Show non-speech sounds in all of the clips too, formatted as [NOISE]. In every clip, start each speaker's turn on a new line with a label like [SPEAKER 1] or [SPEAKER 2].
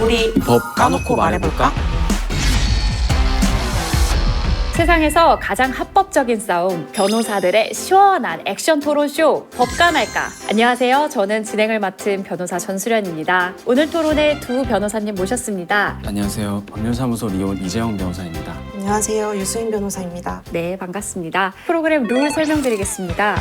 [SPEAKER 1] 우리
[SPEAKER 2] 법 까놓고 말해볼까?
[SPEAKER 3] 세상에서 가장 합법적인 싸움, 변호사들의 시원한 액션 토론쇼, 법까 말까. 안녕하세요. 저는 진행을 맡은 변호사 전수련입니다. 오늘 토론에 두 변호사님 모셨습니다.
[SPEAKER 2] 안녕하세요. 법률사무소 리온 이재영 변호사입니다.
[SPEAKER 1] 안녕하세요. 유수인 변호사입니다.
[SPEAKER 3] 네, 반갑습니다. 프로그램 룰 설명드리겠습니다.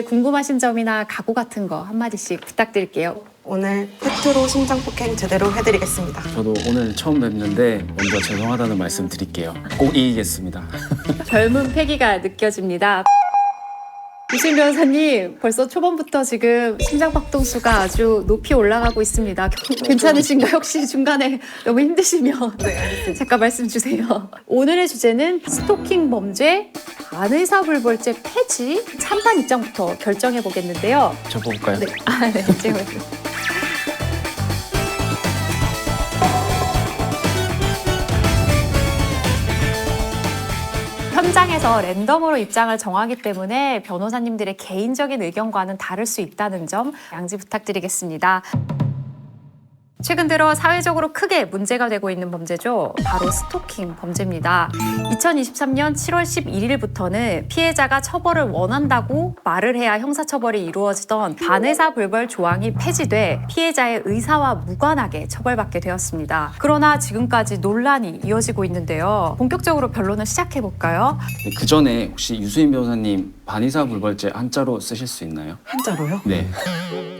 [SPEAKER 3] 네, 궁금하신 점이나 각오 같은 거 한마디씩 부탁드릴게요.
[SPEAKER 1] 오늘 팩트로 심장 폭행 제대로 해드리겠습니다.
[SPEAKER 2] 저도 오늘 처음 뵙는데 먼저 죄송하다는 말씀 드릴게요. 꼭 이기겠습니다. [LAUGHS]
[SPEAKER 3] 젊은 패기가 느껴집니다. 유신 변호사님, 벌써 초반부터 지금 심장 박동수가 아주 높이 올라가고 있습니다. 괜찮으신가요? 혹시 중간에 너무 힘드시면 잠깐 말씀 주세요. 오늘의 주제는 스토킹 범죄, 반의사 불벌죄 폐지 찬반 입장부터 결정해 보겠는데요.
[SPEAKER 2] 저 볼까요?
[SPEAKER 3] 네, 아, 네, 제가 현장에서 랜덤으로 입장을 정하기 때문에 변호사님들의 개인적인 의견과는 다를 수 있다는 점 양지 부탁드리겠습니다. 최근 들어 사회적으로 크게 문제가 되고 있는 범죄죠. 바로 스토킹 범죄입니다. 2023년 7월 11일부터는 피해자가 처벌을 원한다고 말을 해야 형사처벌이 이루어지던 반의사 불벌 조항이 폐지돼 피해자의 의사와 무관하게 처벌받게 되었습니다. 그러나 지금까지 논란이 이어지고 있는데요. 본격적으로 변론을 시작해 볼까요?
[SPEAKER 2] 그 전에 혹시 유수인 변호사님 반의사 불벌죄 한자로 쓰실 수 있나요?
[SPEAKER 1] 한자로요?
[SPEAKER 2] 네. [LAUGHS]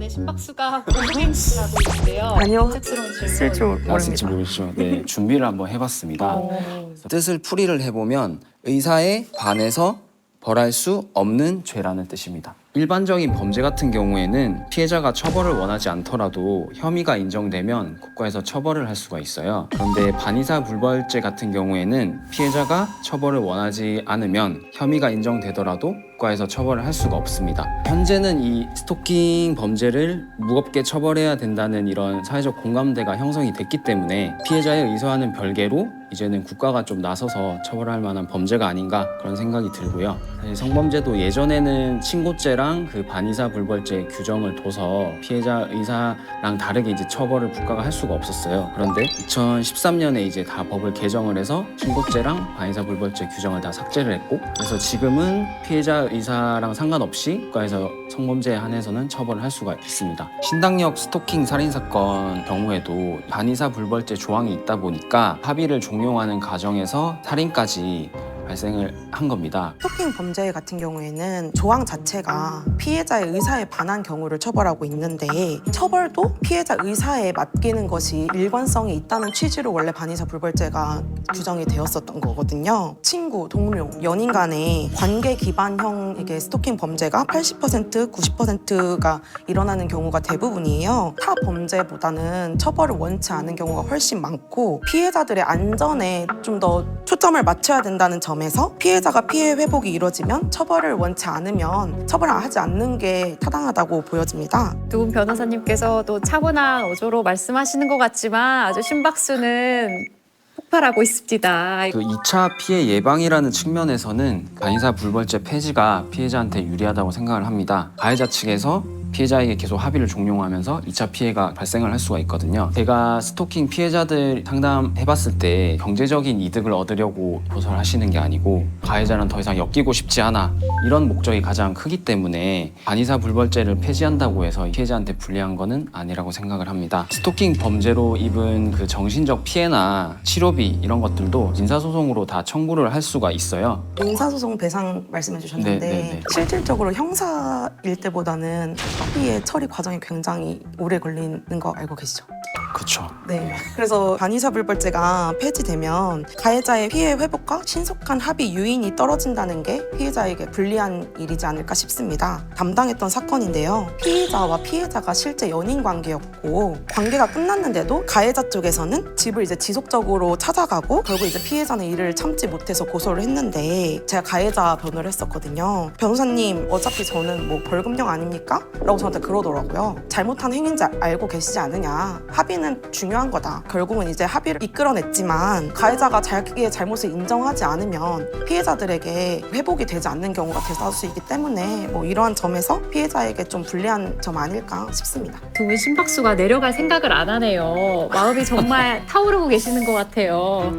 [SPEAKER 3] 어, 네, 심박수가 공행수라고 있는데요.
[SPEAKER 1] 아니요.
[SPEAKER 3] 쑥스러운 질문.
[SPEAKER 1] 쓸줄
[SPEAKER 2] 나쓸지
[SPEAKER 1] 모릅니다.
[SPEAKER 2] 모르겠죠. 네. 준비를 한번 해봤습니다.
[SPEAKER 3] 어.
[SPEAKER 2] 뜻을 풀이를 해보면 의사에 반해서 벌할 수 없는 죄라는 뜻입니다. 일반적인 범죄 같은 경우에는 피해자가 처벌을 원하지 않더라도 혐의가 인정되면 국가에서 처벌을 할 수가 있어요. 그런데 반의사 불벌죄 같은 경우에는 피해자가 처벌을 원하지 않으면 혐의가 인정되더라도 국가에서 처벌을 할 수가 없습니다. 현재는 이 스토킹 범죄를 무겁게 처벌해야 된다는 이런 사회적 공감대가 형성이 됐기 때문에 피해자의 의사와는 별개로 이제는 국가가 좀 나서서 처벌할 만한 범죄가 아닌가 그런 생각이 들고요. 사실 성범죄도 예전에는 친고죄랑 그 반의사 불벌죄 규정을 둬서 피해자 의사랑 다르게 이제 처벌을 국가가 할 수가 없었어요. 그런데 2013년에 이제 다 법을 개정을 해서 친고죄랑 반의사 불벌죄 규정을 다 삭제를 했고 그래서 지금은 피해자 의사랑 상관없이 국가에서 성범죄에 한해서는 처벌을 할 수가 있습니다. 신당역 스토킹 살인 사건 경우에도 반의사 불벌죄 조항이 있다 보니까 합의를 종용하는 과정에서 살인까지 발생을 한 겁니다.
[SPEAKER 1] 스토킹 범죄 같은 경우에는 조항 자체가 피해자의 의사에 반한 경우를 처벌하고 있는데 처벌도 피해자 의사에 맡기는 것이 일관성이 있다는 취지로 원래 반의사 불벌죄가 규정이 되었었던 거거든요. 친구, 동료, 연인 간의 관계 기반형 이게 스토킹 범죄가 80% 90%가 일어나는 경우가 대부분이에요. 타 범죄보다는 처벌을 원치 않은 경우가 훨씬 많고 피해자들의 안전에 좀 더 초점을 맞춰야 된다는 점 에서 피해자가 피해 회복이 이루어지면 처벌을 원치 않으면 처벌을 하지 않는 게 타당하다고 보여집니다.
[SPEAKER 3] 두 분 변호사님께서도 차분한 어조로 말씀하시는 것 같지만 아주 심박수는 폭발하고 있습니다.
[SPEAKER 2] 그 2차 피해 예방이라는 측면에서는 반의사 불벌죄 폐지가 피해자한테 유리하다고 생각을 합니다. 가해자 측에서 피해자에게 계속 합의를 종용하면서 2차 피해가 발생을 할 수가 있거든요. 제가 스토킹 피해자들 상담해봤을 때 경제적인 이득을 얻으려고 고소를 하시는 게 아니고 가해자는 더 이상 엮이고 싶지 않아 이런 목적이 가장 크기 때문에 반의사 불벌죄를 폐지한다고 해서 피해자한테 불리한 거는 아니라고 생각을 합니다. 스토킹 범죄로 입은 그 정신적 피해나 치료비 이런 것들도 민사소송으로 다 청구를 할 수가 있어요.
[SPEAKER 1] 민사소송 배상 말씀해 주셨는데
[SPEAKER 2] 네, 네, 네.
[SPEAKER 1] 실질적으로 형사일 때보다는 합의의 처리 과정이 굉장히 오래 걸리는 거 알고 계시죠?
[SPEAKER 2] 그렇죠.
[SPEAKER 1] 네. 그래서 반의사 불벌죄가 폐지되면 가해자의 피해 회복과 신속한 합의 유인이 떨어진다는 게 피해자에게 불리한 일이지 않을까 싶습니다. 담당했던 사건인데요. 피해자와 피해자가 실제 연인 관계였고 관계가 끝났는데도 가해자 쪽에서는 집을 이제 지속적으로 찾아가고 결국 이제 피해자는 이를 참지 못해서 고소를 했는데 제가 가해자 변호를 했었거든요. 변호사님 어차피 저는 뭐 벌금형 아닙니까? 라고 저한테 그러더라고요. 잘못한 행위인지 알고 계시지 않으냐. 합의는 합의는 중요한 거다. 결국은 이제 합의를 이끌어냈지만 가해자가 자기의 잘못을 인정하지 않으면 피해자들에게 회복이 되지 않는 경우가 대다수 수이기 때문에 뭐 이러한 점에서 피해자에게 좀 불리한 점 아닐까 싶습니다.
[SPEAKER 3] 두 분 심박수가 내려갈 생각을 안 하네요. 마음이 정말 [LAUGHS] 타오르고 계시는 것 같아요.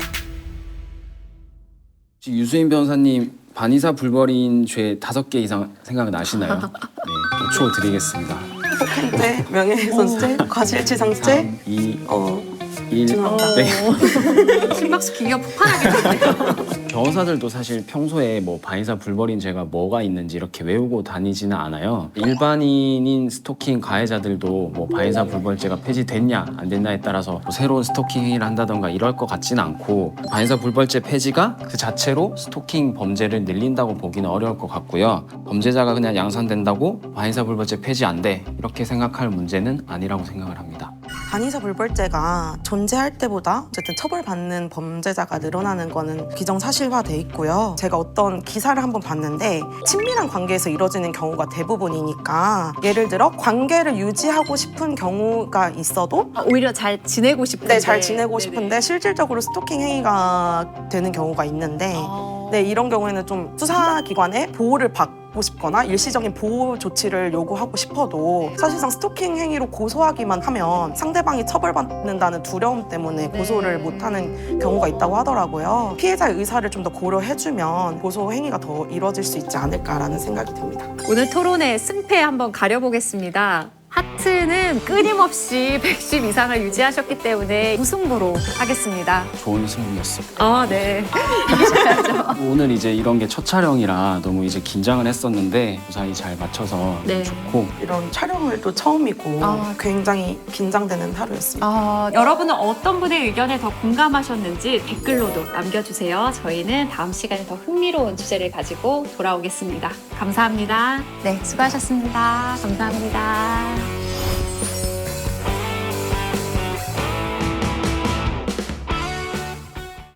[SPEAKER 2] 혹시 유수인 변호사님 반의사 불벌인 죄 다섯 개 이상 생각나시나요? [LAUGHS] 네, 5초 드리겠습니다.
[SPEAKER 1] 폭행죄, 명예훼손죄, 과실치상죄,
[SPEAKER 2] 3, 2,
[SPEAKER 1] 어,
[SPEAKER 2] 1.
[SPEAKER 1] 죄송합니다.
[SPEAKER 2] 네. [LAUGHS]
[SPEAKER 3] 심박수 기가 폭발하겠는데요.
[SPEAKER 2] 변호사들도 사실 평소에 뭐 반의사 불벌인 죄가 뭐가 있는지 이렇게 외우고 다니지는 않아요. 일반인인 스토킹 가해자들도 뭐 반의사 불벌죄가 폐지됐냐 안 됐냐에 따라서 뭐 새로운 스토킹 행위를 한다던가 이럴 것 같지는 않고 반의사 불벌죄 폐지가 그 자체로 스토킹 범죄를 늘린다고 보기는 어려울 것 같고요. 범죄자가 그냥 양산된다고 반의사 불벌죄 폐지 안 돼 이렇게 생각할 문제는 아니라고 생각을 합니다.
[SPEAKER 1] 반의사 불벌죄가 존재할 때보다 어쨌든 처벌받는 범죄자가 늘어나는 거는 기정사실화돼 있고요. 제가 어떤 기사를 한번 봤는데 친밀한 관계에서 이루어지는 경우가 대부분이니까 예를 들어 관계를 유지하고 싶은 경우가 있어도
[SPEAKER 3] 아, 오히려 잘 지내고 싶은데.
[SPEAKER 1] 네, 잘 지내고. 싶은데 실질적으로 스토킹 행위가 되는 경우가 있는데
[SPEAKER 3] 어.
[SPEAKER 1] 네, 이런 경우에는 좀 수사기관에 보호를 받고 싶거나 일시적인 보호 조치를 요구하고 싶어도 사실상 스토킹 행위로 고소하기만 하면 상대방이 처벌받는다는 두려움 때문에 고소를
[SPEAKER 3] 네.
[SPEAKER 1] 못하는 경우가 있다고 하더라고요. 피해자의 의사를 좀 더 고려해주면 고소 행위가 더 이루어질 수 있지 않을까라는 생각이 듭니다.
[SPEAKER 3] 오늘 토론의 승패 한번 가려보겠습니다. 하트는 끊임없이 [LAUGHS] 110 이상을 유지하셨기 때문에 무승부로 하겠습니다.
[SPEAKER 2] 좋은 승부였어요.
[SPEAKER 3] 아, 네. [LAUGHS]
[SPEAKER 2] 오늘 이제 이런 게 첫 촬영이라 너무 이제 긴장을 했었는데 무사히 잘 맞춰서
[SPEAKER 3] 네.
[SPEAKER 2] 좋고
[SPEAKER 1] 이런 촬영을 또 처음이고
[SPEAKER 3] 아.
[SPEAKER 1] 굉장히 긴장되는 하루였습니다.
[SPEAKER 3] 어, 여러분은 어떤 분의 의견에 더 공감하셨는지 댓글로도 남겨주세요. 저희는 다음 시간에 더 흥미로운 주제를 가지고 돌아오겠습니다. 감사합니다. 네, 수고하셨습니다. 감사합니다.